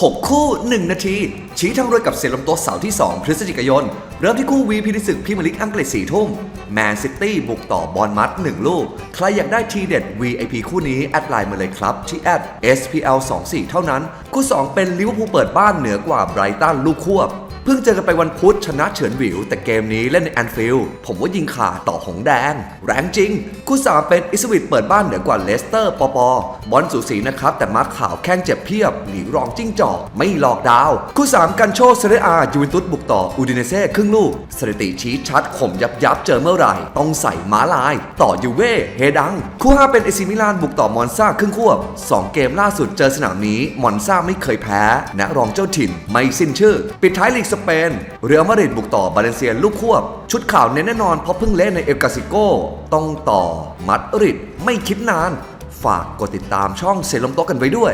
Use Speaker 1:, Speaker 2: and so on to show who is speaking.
Speaker 1: 6 คู่ 1 นาที ชี้ทางรวยกับเซลมโตเสาร์ที่ 2 พฤศจิกายน เริ่มที่คู่วีพิริศึกพิมลิกอังกฤษ4ทุ่มแมนซิตี้บุกต่อบอลมัด 1 ลูก ใครอยากได้ทีเด็ด VIP คู่นี้ แอดไลน์มาเลยครับ ที่แอด SPL 24เท่านั้น คู่ 2 เป็นลิเวอร์พูลเปิดบ้านเหนือกว่าไบรตันลูกควบ พิ่งเจอกันไปวันพุธชนะเฉินหวิว แต่เกมนี้เล่นในแอนฟิลด์ผมว่ายิงขาต่อหงแดง แรงจริง คู่สามเป็นอิสวิตเปิดบ้านเหนือกว่าเลสเตอร์ปอปอบอลสูสีนะครับ แต่มาร์คข่าวแข้งเจ็บเพียบหลีรองจิ้งจอกไม่หลอกดาว คู่3กันโชเซเรอายูเวนตุสบุกต่ออูดิเนเซ่ครึ่งลูกสถิติชี้ชัดข่มยับยับเจอเมื่อไหร่ ต้องใส่ม้าลาย ต่อยูเว่เฮดัง คู่5เป็นเอซิมิลานบุกต่อมอนซาครึ่งควบ2เกมล่าสุดเจอสนามนี้มอนซาไม่เคยแพ้นะรองเจ้าถิ่นไม่สิ้นชื่อ ปิดท้ายลีกสเปน เรอัลมาดริดบุกต่อบาเลนเซียลูกควบ ชุดข่าวเน้นแน่นอนเพราะเพิ่งเล่นในเอลกาซิโกต้องต่อมัดริดไม่คิดนาน ฝากกดติดตามช่องเซลมโตกันไว้ด้วย